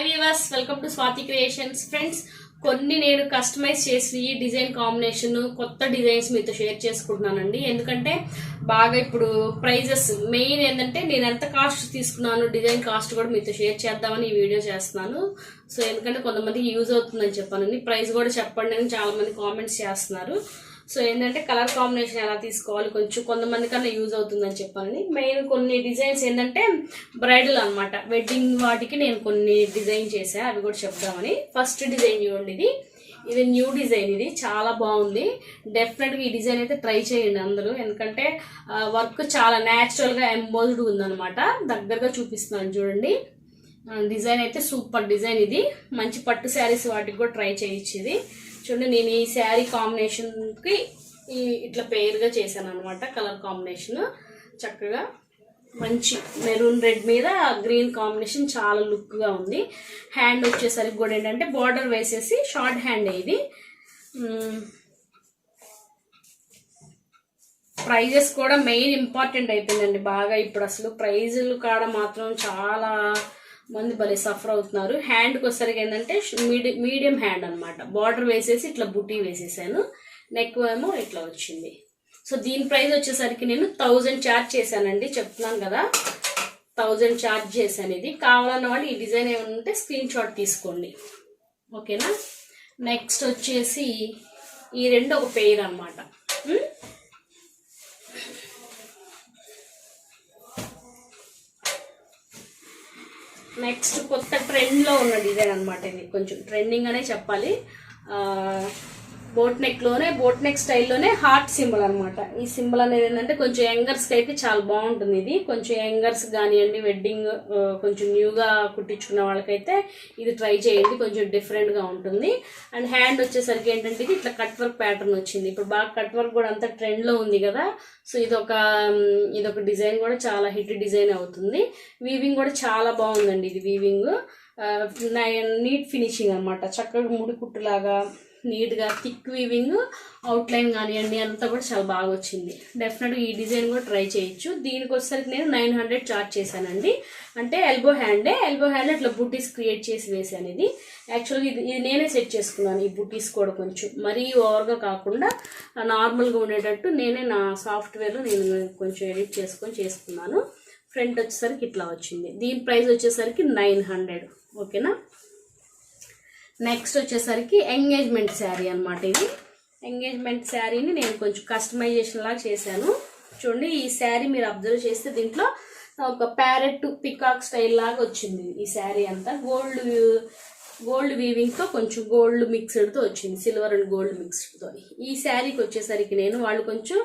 Hi weavers welcome to Swathi creations friends కొన్ని నేను customise చేసి ఈ డిజైన్ కాంబినేషన్ కొత్త డిజైన్స్ మీతో షేర్ చేసుకుంటున్నానండి. ఎందుకంటే బాగా ఇప్పుడు ప్రైజెస్ మెయిన్ ఏంటంటే నేను ఎంత కాస్ట్ తీసుకున్నాను డిజైన్ కాస్ట్ కూడా మీతో షేర్ చేద్దామని ఈ వీడియో చేస్తున్నాను. సో ఎందుకంటే కొంతమందికి యూజ్ అవుతుందని చెప్పానండి. ప్రైస్ కూడా చెప్పండి అని చాలామంది కామెంట్స్ చేస్తున్నారు. సో ఏంటంటే కలర్ కాంబినేషన్ ఎలా తీసుకోవాలి కొంచెం కొంతమంది కన్నా యూజ్ అవుతుందని చెప్పాలని. మెయిన్ కొన్ని డిజైన్స్ ఏంటంటే బ్రైడల్ అనమాట వెడ్డింగ్ వాటికి నేను కొన్ని డిజైన్ చేశాను అవి కూడా చెప్దామని. ఫస్ట్ డిజైన్ చూడండి ఇది. ఇది న్యూ డిజైన్ ఇది. చాలా బాగుంది. డెఫినెట్గా ఈ డిజైన్ అయితే ట్రై చేయండి అందరూ. ఎందుకంటే వర్క్ చాలా న్యాచురల్గా ఎంబోజ్డ్ ఉందన్నమాట. దగ్గరగా చూపిస్తున్నాను చూడండి. డిజైన్ అయితే సూపర్ డిజైన్ ఇది. మంచి పట్టు శారీస్ వాటికి కూడా ట్రై చేయొచ్చు ఇది చూడండి నేను ఈ శారీ కాంబినేషన్కి ఈ ఇట్లా పేరుగా చేశాను అనమాట కలర్ కాంబినేషన్. చక్కగా మంచి మెరూన్ రెడ్ మీద గ్రీన్ కాంబినేషన్ చాలా లుక్గా ఉంది. హ్యాండ్ వచ్చేసరికి కూడా ఏంటంటే బార్డర్ వేసేసి షార్ట్ హ్యాండ్ ఇది. ప్రైజెస్ కూడా మెయిన్ ఇంపార్టెంట్ అయిపోయిందండి బాగా. ఇప్పుడు అసలు ప్రైజులు కాడ మాత్రం చాలా మంది భలే సఫర్ అవుతున్నారు. హ్యాండ్కి వచ్చేసరికి ఏంటంటే మీడియం మీడియం హ్యాండ్ అనమాట బార్డర్ వేసేసి ఇట్లా బుటీ వేసేసాను. నెక్ ఏమో ఇట్లా వచ్చింది. సో దీని ప్రైస్ వచ్చేసరికి నేను థౌజండ్ ఛార్జ్ చేశానండి. చెప్తున్నాను కదా. థౌజండ్ ఛార్జ్ చేశాను ఇది. కావాలన్న వాళ్ళు ఈ డిజైన్ ఏమైనా ఉంటే స్క్రీన్ షాట్ తీసుకోండి. ఓకేనా నెక్స్ట్ వచ్చేసి ఈ రెండు ఒక పెయిర్ అనమాట hmm? నెక్స్ట్ కొత్త ట్రెండ్లో ఉన్న డిజైన్ అనమాట ఇది. కొంచెం ట్రెండింగ్ అనే చెప్పాలి. బోట్ నెక్లోనే బోట్ నెక్ స్టైల్లోనే హార్ట్ సింబల్ అనమాట ఈ సింబల్ అనేది ఏంటంటే కొంచెం యంగర్స్కి అయితే చాలా బాగుంటుంది ఇది. కొంచెం యంగర్స్ కానివ్వండి వెడ్డింగ్ కొంచెం న్యూగా కుట్టించుకున్న వాళ్ళకైతే ఇది ట్రై చేయండి. కొంచెం డిఫరెంట్గా ఉంటుంది. అండ్ హ్యాండ్ వచ్చేసరికి ఏంటంటే ఇది ఇట్లా కట్ వర్క్ ప్యాటర్న్ వచ్చింది. ఇప్పుడు బాగా కట్ వర్క్ కూడా అంతా ట్రెండ్లో ఉంది కదా. సో ఇదొక ఇదొక డిజైన్ కూడా చాలా హిట్ డిజైన్ అవుతుంది. వీవింగ్ కూడా చాలా బాగుందండి ఇది వీవింగ్ నీట్ ఫినిషింగ్ అనమాట చక్కగా ముడి కుట్టులాగా నీట్గా థిక్ వీవింగ్ అవుట్లైన్ కానివ్వండి అంతా కూడా చాలా బాగా వచ్చింది డెఫినెట్గా ఈ డిజైన్ కూడా ట్రై చేయొచ్చు. దీనికి వచ్చేసరికి నేను నైన్ హండ్రెడ్ చార్జ్ చేశానండి. అంటే ఎల్బో హ్యాండే ఎల్బో హ్యాండ్ ఇట్లా బుటీస్ క్రియేట్ చేసి వేసాను ఇది యాక్చువల్గా ఇది ఇది నేనే సెట్ చేసుకున్నాను ఈ బుటీస్ కూడా కొంచెం. మరీ ఓవర్గా కాకుండా నార్మల్గా ఉండేటట్టు నేనే నా సాఫ్ట్వేర్లో నేను కొంచెం ఎడిట్ చేసుకొని చేసుకున్నాను. ఫ్రంట్ వచ్చేసరికి ఇట్లా వచ్చింది. దీని ప్రైస్ వచ్చేసరికి నైన్ హండ్రెడ్. ఓకేనా? నెక్స్ట్ వచ్చేసరికి ఎంగేజ్మెంట్ శారీ అనమాట ఇది. ఎంగేజ్మెంట్ శారీని నేను కొంచెం కస్టమైజేషన్ లాగా చేశాను. చూడండి ఈ శారీ మీరు అబ్జర్వ్ చేస్తే దీంట్లో ఒక ప్యారెట్ పికాక్ స్టైల్ లాగా వచ్చింది ఈ శారీ అంతా. గోల్డ్ గోల్డ్ వీవింగ్తో కొంచెం గోల్డ్ మిక్స్డ్తో వచ్చింది సిల్వర్ అండ్ గోల్డ్ మిక్స్డ్తో ఈ శారీకి వచ్చేసరికి నేను వాళ్ళు కొంచెం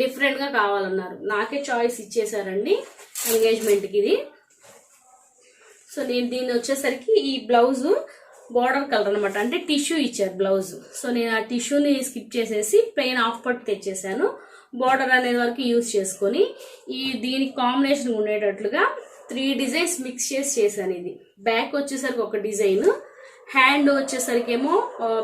డిఫరెంట్గా కావాలన్నారు. నాకే చాయిస్ ఇచ్చేసారండి ఎంగేజ్మెంట్కి ఇది. సో నేను దీన్ని వచ్చేసరికి ఈ బ్లౌజు బార్డర్ కలర్ అనమాట అంటే టిష్యూ ఇచ్చారు బ్లౌజ్ సో నేను ఆ టిష్యూని స్కిప్ చేసేసి ప్లెయిన్ ఆఫ్ పట్టు తెచ్చేసాను. బార్డర్ అనేది వరకు యూజ్ చేసుకొని ఈ దీనికి కాంబినేషన్ ఉండేటట్లుగా త్రీ డిజైన్స్ మిక్స్ చేసి చేశాను ఇది. బ్యాక్ వచ్చేసరికి ఒక డిజైన్ హ్యాండ్ వచ్చేసరికి ఏమో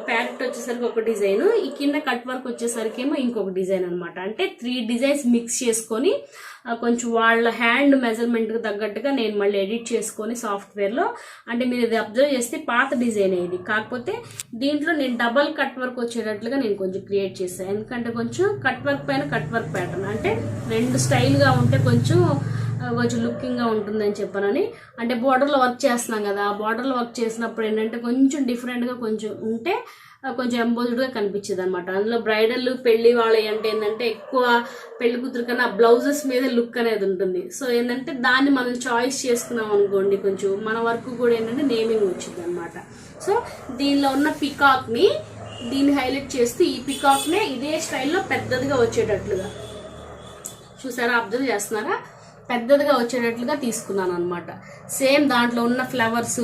ప్యారెట్ వచ్చేసరికి ఒక డిజైన్ ఈ కింద కట్ వర్క్ వచ్చేసరికి ఏమో ఇంకొక డిజైన్ అనమాట అంటే త్రీ డిజైన్స్ మిక్స్ చేసుకొని కొంచెం వాళ్ళ హ్యాండ్ మెజర్మెంట్కి తగ్గట్టుగా నేను మళ్ళీ ఎడిట్ చేసుకొని సాఫ్ట్వేర్లో అంటే మీరు ఇది అబ్జర్వ్ చేస్తే పాత డిజైన్ ఇది. కాకపోతే దీంట్లో నేను డబల్ కట్ వర్క్ వచ్చేటట్లుగా నేను కొంచెం క్రియేట్ చేశాను ఎందుకంటే కొంచెం కట్ వర్క్ పైన కట్ వర్క్ ప్యాటర్న్ అంటే రెండు స్టైల్గా ఉంటే కొంచెం కొంచెం లుకింగ్గా ఉంటుందని చెప్పానని. అంటే బార్డర్లో వర్క్ చేస్తున్నాం కదా ఆ వర్క్ చేసినప్పుడు ఏంటంటే కొంచెం డిఫరెంట్గా కొంచెం ఉంటే కొంచెం ఎంబోజ్డ్గా కనిపించేది అనమాట అందులో బ్రైడల్ పెళ్ళి వాళ్ళవి అంటే ఏంటంటే ఎక్కువ పెళ్ళి కూతురు కన్నా బ్లౌజెస్ మీద లుక్ అనేది ఉంటుంది. సో ఏంటంటే దాన్ని మనం చాయిస్ చేసుకున్నాం అనుకోండి కొంచెం మన వర్క్ కూడా ఏంటంటే నేమింగ్ వచ్చింది అనమాట సో దీనిలో ఉన్న పికాక్ని దీన్ని హైలైట్ చేస్తూ ఈ పికాక్నే ఇదే స్టైల్లో పెద్దదిగా వచ్చేటట్లుగా. చూసారా? అబ్జర్వ్ చేస్తున్నారా? పెద్దదిగా వచ్చేటట్లుగా తీసుకున్నాను అనమాట సేమ్ దాంట్లో ఉన్న ఫ్లవర్స్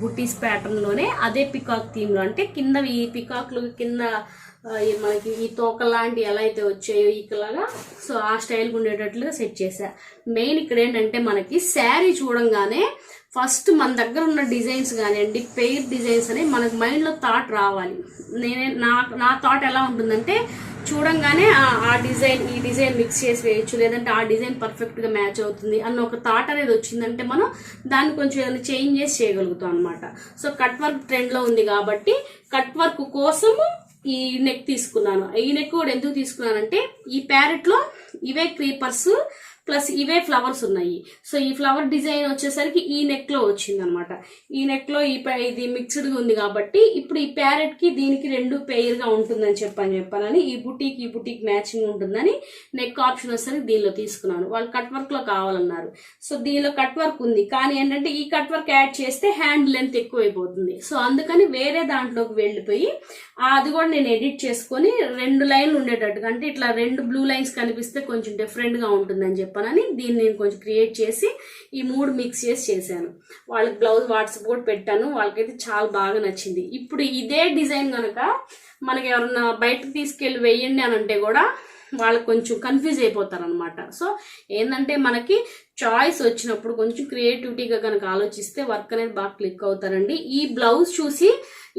బుటీస్ ప్యాటర్న్లోనే అదే పికాక్ థీమ్లో అంటే కింద ఈ పికాక్లు కింద మనకి ఈ తోక లాంటి ఎలా అయితే వచ్చాయో ఇకలాగా సో ఆ స్టైల్కి ఉండేటట్లుగా సెట్ చేశా. మెయిన్ ఇక్కడ ఏంటంటే మనకి శారీ చూడంగానే ఫస్ట్ మన దగ్గర ఉన్న డిజైన్స్ కానివ్వండి పెయిర్ డిజైన్స్ అనేవి మనకు మైండ్లో థాట్ రావాలి. నేనే నా నా థాట్ ఎలా ఉంటుందంటే చూడంగానే ఆ- ఆ డిజైన్ ఈ డిజైన్ మిక్స్ చేసి వేయచ్చు. లేదంటే ఆ డిజైన్ పర్ఫెక్ట్గా మ్యాచ్ అవుతుంది అన్న ఒక థాట్ అనేది వచ్చిందంటే మనం దాన్ని కొంచెం ఏదైనా చేంజ్ చేసి చేయగలుగుతాం అనమాట సో కట్ వర్క్ ట్రెండ్లో ఉంది కాబట్టి కట్ వర్క్ కోసము ఈ నెక్ తీసుకున్నాను. ఈ నెక్ కూడా ఎందుకు తీసుకున్నానంటే ఈ ప్యారెట్లో ఇవే క్రీపర్స్ ప్లస్ ఇవే ఫ్లవర్స్ ఉన్నాయి. సో ఈ ఫ్లవర్ డిజైన్ వచ్చేసరికి ఈ నెక్లో వచ్చింది అనమాట ఈ నెక్లో ఈ ఇది మిక్స్డ్గా ఉంది కాబట్టి ఇప్పుడు ఈ ప్యారెట్కి దీనికి రెండు పెయిర్ ఉంటుందని చెప్పని చెప్పానని ఈ బుటీకి ఈ బుటీకి మ్యాచింగ్ ఉంటుందని నెక్ ఆప్షన్ వచ్చేసరికి దీనిలో తీసుకున్నాను. వాళ్ళు కట్ వర్క్లో కావాలన్నారు. సో దీనిలో కట్ వర్క్ ఉంది. కానీ ఏంటంటే ఈ కట్ వర్క్ యాడ్ చేస్తే హ్యాండ్ లెంత్ ఎక్కువైపోతుంది. సో అందుకని వేరే దాంట్లోకి వెళ్ళిపోయి అది కూడా నేను ఎడిట్ చేసుకొని రెండు లైన్లు ఉండేటట్టుగా అంటే ఇట్లా రెండు బ్లూ లైన్స్ కనిపిస్తే కొంచెం డిఫరెంట్గా ఉంటుందని చెప్పి చెప్పనని దీన్ని నేను కొంచెం క్రియేట్ చేసి ఈ మూడు మిక్స్ చేసి చేశాను. వాళ్ళకి బ్లౌజ్ వాట్సాప్ కూడా పెట్టాను. వాళ్ళకైతే చాలా బాగా నచ్చింది. ఇప్పుడు ఇదే డిజైన్ కనుక మనకి ఎవరన్నా బయటకు తీసుకెళ్ళి వేయండి అని అంటే కూడా వాళ్ళకి కొంచెం కన్ఫ్యూజ్ అయిపోతారనమాట సో ఏంటంటే మనకి చాయిస్ వచ్చినప్పుడు కొంచెం క్రియేటివిటీగా కనుక ఆలోచిస్తే వర్క్ అనేది బాగా క్లిక్ అవుతారండి. ఈ బ్లౌజ్ చూసి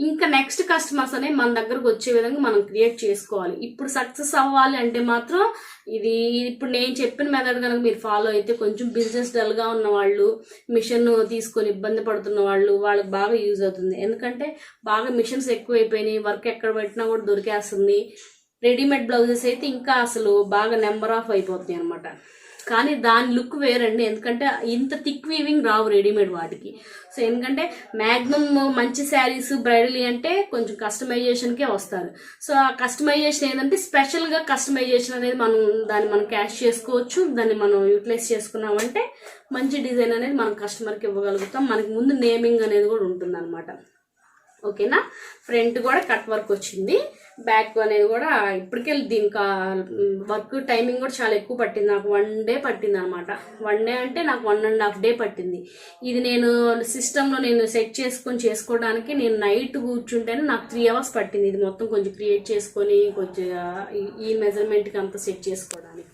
ఇంకా నెక్స్ట్ కస్టమర్స్ అనేవి మన దగ్గరకు వచ్చే విధంగా మనం క్రియేట్ చేసుకోవాలి. ఇప్పుడు సక్సెస్ అవ్వాలి అంటే మాత్రం ఇది ఇప్పుడు నేను చెప్పిన మెథడ్ కనుక మీరు ఫాలో అయితే కొంచెం బిజినెస్ డల్గా ఉన్న వాళ్ళు మిషన్ తీసుకొని ఇబ్బంది పడుతున్న వాళ్ళు వాళ్ళకి బాగా యూజ్ అవుతుంది. ఎందుకంటే బాగా మిషన్స్ ఎక్కువైపోయినాయి వర్క్ ఎక్కడ పెట్టినా కూడా దొరికేస్తుంది. రెడీమేడ్ బ్లౌజెస్ అయితే ఇంకా అసలు బాగా నెంబర్ ఆఫ్ అయిపోతున్నాయి అనమాట కానీ దాని లుక్ వేరండి. ఎందుకంటే ఇంత థిక్ వీవింగ్ రావు రెడీమేడ్ వాటికి. సో ఎందుకంటే మ్యాక్సిమం మంచి శారీస్ బ్రైడల్ అంటే కొంచెం కస్టమైజేషన్కే వస్తారు. సో ఆ కస్టమైజేషన్ ఏంటంటే స్పెషల్గా కస్టమైజేషన్ అనేది మనం దాన్ని మనం క్యాష్ చేసుకోవచ్చు. దాన్ని మనం యూటిలైజ్ చేసుకున్నామంటే మంచి డిజైన్ అనేది మనం కస్టమర్కి ఇవ్వగలుగుతాం. మనకి ముందు నేమింగ్ అనేది కూడా ఉంటుంది ఓకేనా? ఫ్రంట్ కూడా కట్ వర్క్ వచ్చింది. బ్యాక్ అనేది కూడా ఇప్పటికే దీనికి వర్క్ టైమింగ్ కూడా చాలా ఎక్కువ పట్టింది. నాకు వన్ డే పట్టింది అనమాట వన్ డే అంటే నాకు వన్ అండ్ హాఫ్ డే పట్టింది. ఇది నేను సిస్టంలో నేను సెట్ చేసుకొని చేసుకోవడానికి నేను నైట్ కూర్చుంటేనే నాకు త్రీ అవర్స్ పట్టింది. ఇది మొత్తం కొంచెం క్రియేట్ చేసుకొని కొంచెం ఈ మెజర్మెంట్కి అంతా సెట్ చేసుకోవడానికి.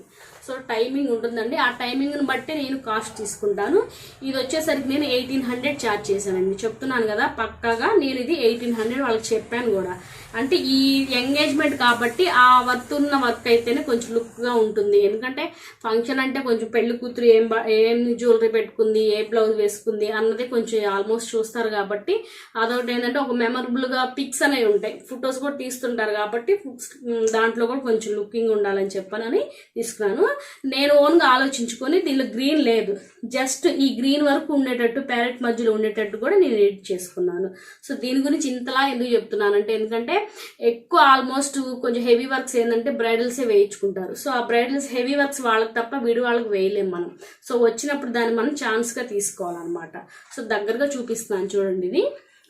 సో టైమింగ్ ఉంటుందండి. ఆ టైమింగ్ని బట్టి నేను కాస్ట్ తీసుకుంటాను. ఇది వచ్చేసరికి నేను ఎయిటీన్ హండ్రెడ్ ఛార్జ్ చేశానండి. చెప్తున్నాను కదా పక్కాగా నేను ఇది ఎయిటీన్ హండ్రెడ్ వాళ్ళకి చెప్పాను కూడా. అంటే ఈ ఎంగేజ్మెంట్ కాబట్టి ఆ వర్త్ ఉన్న వర్క్ అయితేనే కొంచెం లుక్గా ఉంటుంది. ఎందుకంటే ఫంక్షన్ అంటే కొంచెం పెళ్ళి కూతురు ఏం ఏం జ్యువెలరీ పెట్టుకుంది ఏ బ్లౌజ్ వేసుకుంది అన్నది కొంచెం ఆల్మోస్ట్ చూస్తారు కాబట్టి అదొకటి ఏంటంటే ఒక మెమరబుల్గా పిక్స్ అనేవి ఉంటాయి. ఫొటోస్ కూడా తీస్తుంటారు కాబట్టి దాంట్లో కూడా కొంచెం లుకింగ్ ఉండాలని చెప్పనని తీసుకున్నాను. నేను ఓన్గా ఆలోచించుకొని దీనిలో గ్రీన్ లేదు. జస్ట్ ఈ గ్రీన్ వరకు ఉండేటట్టు ప్యారెట్ మధ్యలో ఉండేటట్టు కూడా నేను ఎడిట్ చేసుకున్నాను. సో దీని గురించి ఇంతలా ఎందుకు చెప్తున్నానంటే ఎందుకంటే ఎక్కువ ఆల్మోస్ట్ కొంచెం హెవీ వర్క్స్ ఏంటంటే బ్రైడల్సే వేయించుకుంటారు. సో ఆ బ్రైడల్స్ హెవీ వర్క్స్ వాళ్ళకి తప్ప విడి వాళ్ళకి వేయలేము మనం. సో వచ్చినప్పుడు దాన్ని మనం ఛాన్స్గా తీసుకోవాలన్నమాట. సో దగ్గరగా చూపిస్తున్నాను చూడండి ఇది.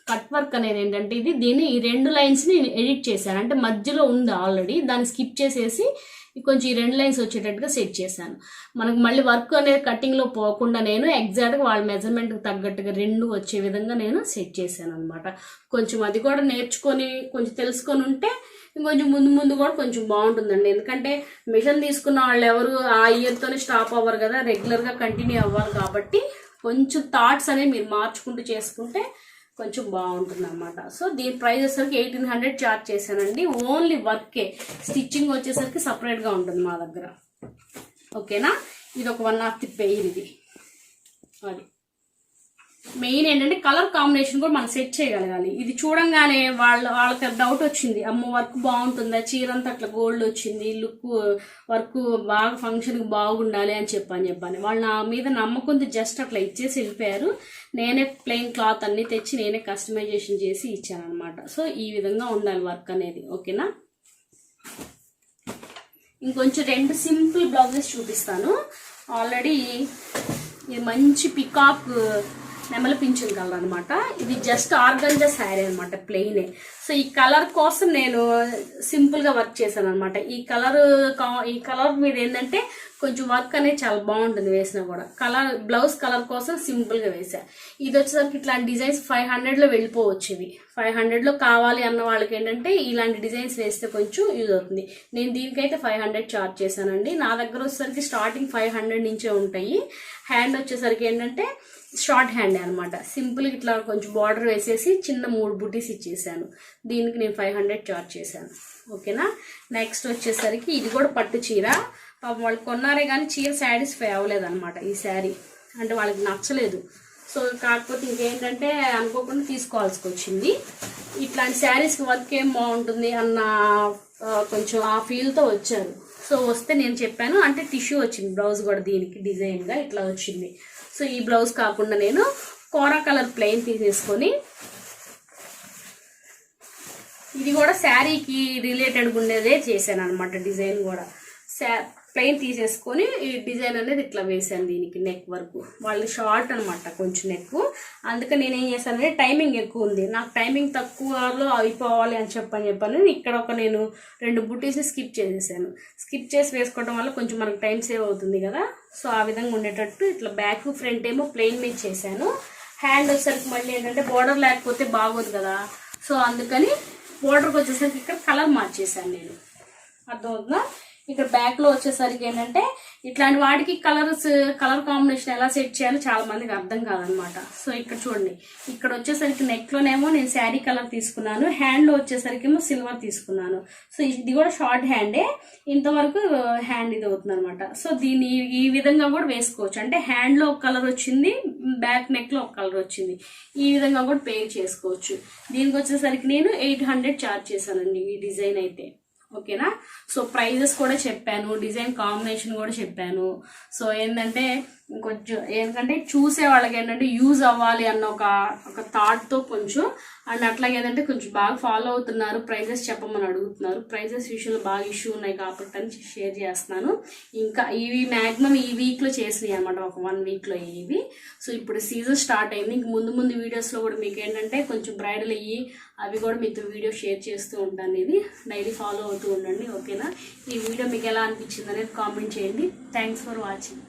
కట్ వర్క్ అనేది ఏంటంటే ఇది. దీన్ని ఈ రెండు లైన్స్ని నేను ఎడిట్ చేశాను. అంటే మధ్యలో ఉంది ఆల్రెడీ. దాన్ని స్కిప్ చేసేసి కొంచెం ఈ రెండు లైన్స్ వచ్చేటట్టుగా సెట్ చేశాను. మనకు మళ్ళీ వర్క్ అనేది కటింగ్లో పోకుండా నేను ఎగ్జాక్ట్గా వాళ్ళ మెజర్మెంట్కి తగ్గట్టుగా రెండు వచ్చే విధంగా నేను సెట్ చేశాను అనమాట కొంచెం అది కూడా నేర్చుకొని కొంచెం తెలుసుకొని ఉంటే కొంచెం ముందు ముందు కూడా కొంచెం బాగుంటుందండి. ఎందుకంటే మిషన్ తీసుకున్న వాళ్ళు ఎవరు ఆ ఇయర్తోనే స్టాప్ అవ్వరు కదా రెగ్యులర్గా కంటిన్యూ అవ్వాలి కాబట్టి కొంచెం థాట్స్ అనేవి మీరు మార్చుకుంటూ చేసుకుంటే కొంచెం బాగుంటుంది అనమాట సో దీని ప్రైస్ వచ్చేసరికి ఎయిటీన్ హండ్రెడ్ చార్జ్ చేశానండి. ఓన్లీ వర్కే స్టిచ్చింగ్ వచ్చేసరికి సపరేట్గా ఉంటుంది మా దగ్గర. ఓకేనా ఇది ఒక వన్ ఆఫ్ ది పెయిన్ ఇది. అది. మెయిన్ ఏంటంటే కలర్ కాంబినేషన్ కూడా మనం సెట్ చేయగలగాలి. ఇది చూడంగానే వాళ్ళ వాళ్ళకి డౌట్ వచ్చింది. అమ్మ వర్క్ బాగుంటుందా? చీర అంతా అట్లా గోల్డ్ వచ్చింది. లుక్ వర్క్ బాగా ఫంక్షన్కి బాగుండాలి అని చెప్పని చెప్పాను. వాళ్ళు నా మీద నమ్మకంతో జస్ట్ అట్లా ఇచ్చేసి వెళ్ళిపోయారు. నేనే ప్లెయిన్ క్లాత్ అన్ని తెచ్చి నేనే కస్టమైజేషన్ చేసి ఇచ్చాను అనమాట సో ఈ విధంగా ఉండాలి వర్క్ అనేది. ఓకేనా ఇంకొంచెం రెండు సింపుల్ బ్లౌజెస్ చూపిస్తాను. ఆల్రెడీ ఇది మంచి పికాక్ నెమలి పింఛన్ కలర్ అనమాట ఇది జస్ట్ ఆర్గంజా శారీ అనమాట ప్లెయినే సో ఈ కలర్ కోసం నేను సింపుల్గా వర్క్ చేశాను అనమాట ఈ కలర్ ఈ కలర్ మీద ఏంటంటే కొంచెం వర్క్ అనేది చాలా బాగుంటుంది వేసినా కూడా. కలర్ బ్లౌజ్ కలర్ కోసం సింపుల్గా వేసా. ఇది వచ్చేసరికి ఇట్లాంటి డిజైన్స్ ఫైవ్ హండ్రెడ్లో వెళ్ళిపోవచ్చు ఇవి. ఫైవ్ హండ్రెడ్లో కావాలి అన్న వాళ్ళకి ఏంటంటే ఇలాంటి డిజైన్స్ వేస్తే కొంచెం యూజ్ అవుతుంది. నేను దీనికైతే ఫైవ్ హండ్రెడ్ చార్జ్ చేశానండి. నా దగ్గర వచ్చేసరికి స్టార్టింగ్ ఫైవ్ హండ్రెడ్ నుంచే ఉంటాయి. హ్యాండ్ వచ్చేసరికి ఏంటంటే షార్ట్ హ్యాండ్ అనమాట సింపుల్గా ఇట్లా కొంచెం బార్డర్ వేసేసి చిన్న మూడు బుటీస్ ఇచ్చేసాను. దీనికి నేను ఫైవ్ హండ్రెడ్ చార్జ్ చేశాను. ఓకేనా నెక్స్ట్ వచ్చేసరికి ఇది కూడా పట్టు చీర. పాపం వాళ్ళు కొన్నారే కానీ చీర సాటిస్ఫై అవ్వలేదన్నమాట ఈ శారీ. అంటే వాళ్ళకి నచ్చలేదు. సో కాకపోతే ఇంకేంటంటే అనుకోకుండా తీసుకోవాల్సి వచ్చింది. ఇట్లాంటి శారీస్కి వర్క్ ఏం బాగుంటుంది అన్న కొంచెం ఆ ఫీల్తో వచ్చారు. సో వస్తే నేను చెప్పాను అంటే టిష్యూ వచ్చింది బ్లౌజ్ కూడా దీనికి డిజైన్గా ఇట్లా వచ్చింది. సో ఈ బ్లౌజ్ కాకుండా నేను కోరా కలర్ ప్లెయిన్ తీసేసుకొని ఇది కూడా శారీకి రిలేటెడ్గా ఉండేదే చేశాను అనమాట డిజైన్ కూడా. శా ప్లెయిన్ తీసేసుకొని ఈ డిజైన్ అనేది ఇట్లా వేసాను దీనికి నెక్ వరకు. వాళ్ళు షార్ట్ అనమాట కొంచెం నెక్ అందుకని నేను ఏం చేశానంటే టైమింగ్ ఎక్కువ ఉంది. నాకు టైమింగ్ తక్కువలో అయిపోవాలి అని చెప్పని చెప్పాను ఇక్కడ ఒక నేను రెండు బుటీస్ని స్కిప్ చేసేసాను. స్కిప్ చేసి వేసుకోవడం వల్ల కొంచెం మనకు టైం సేవ్ అవుతుంది కదా. సో ఆ విధంగా ఉండేటట్టు ఇట్లా బ్యాక్ ఫ్రంట్ ఏమో ప్లెయిన్ మీద చేశాను. హ్యాండ్ వచ్చేసరికి మళ్ళీ ఏంటంటే బోర్డర్ లేకపోతే బాగోదు కదా. సో అందుకని బోర్డర్కి వచ్చేసరికి ఇక్కడ కలర్ మార్చేసాను నేను. అర్థమవుతుందా? ఇక్కడ బ్యాక్లో వచ్చేసరికి ఏంటంటే ఇట్లాంటి వాటికి కలర్స్ కలర్ కాంబినేషన్ ఎలా సెట్ చేయాలో చాలా మందికి అర్థం కాదనమాట. సో ఇక్కడ చూడండి. ఇక్కడ వచ్చేసరికి నెక్ లోనేమో నేను శారీ కలర్ తీసుకున్నాను. హ్యాండ్లో వచ్చేసరికి ఏమో సిల్వర్ తీసుకున్నాను. సో ఇది కూడా షార్ట్ హ్యాండే ఇంతవరకు హ్యాండ్ ఇది అవుతుంది అనమాట సో దీన్ని ఈ- విధంగా కూడా వేసుకోవచ్చు. అంటే హ్యాండ్లో ఒక కలర్ వచ్చింది బ్యాక్ నెక్లో ఒక కలర్ వచ్చింది. ఈ విధంగా కూడా పే చేసుకోవచ్చు. దీనికి వచ్చేసరికి నేను ఎయిట్ హండ్రెడ్ చార్జ్ చేశానండి ఈ డిజైన్ అయితే. ఓకేనా? సో ప్రైజెస్ కూడా చెప్పాను డిజైన్ కాంబినేషన్ కూడా చెప్పాను. సో ఏంటంటే కొంచెం ఏంటంటే చూసే వాళ్ళకి ఏంటంటే యూజ్ అవ్వాలి అన్న ఒక ఒక థాట్తో కొంచెం. అండ్ అట్లాగే ఏంటంటే కొంచెం బాగా ఫాలో అవుతున్నారు ప్రైజెస్ చెప్పమని అడుగుతున్నారు. ప్రైజెస్ విషయంలో బాగా ఇష్యూ ఉన్నాయి కాబట్టి అని షేర్ చేస్తున్నాను. ఇంకా ఇవి మ్యాక్సిమం ఈ వీక్లో చేసినాయి అనమాట ఒక వన్ వీక్లో ఇవి. సో ఇప్పుడు సీజన్ స్టార్ట్ అయింది. ఇంక ముందు ముందు వీడియోస్లో కూడా మీకు ఏంటంటే కొంచెం బ్రైడల్ అయ్యి అవి కూడా మీతో వీడియో షేర్ చేస్తూ ఉంటాను ఇది డైలీ ఫాలో అవుతూ ఉండండి ఓకేనా ఈ వీడియో మీకు ఎలా అనిపించింది అనేది కామెంట్ చేయండి. Thanks for watching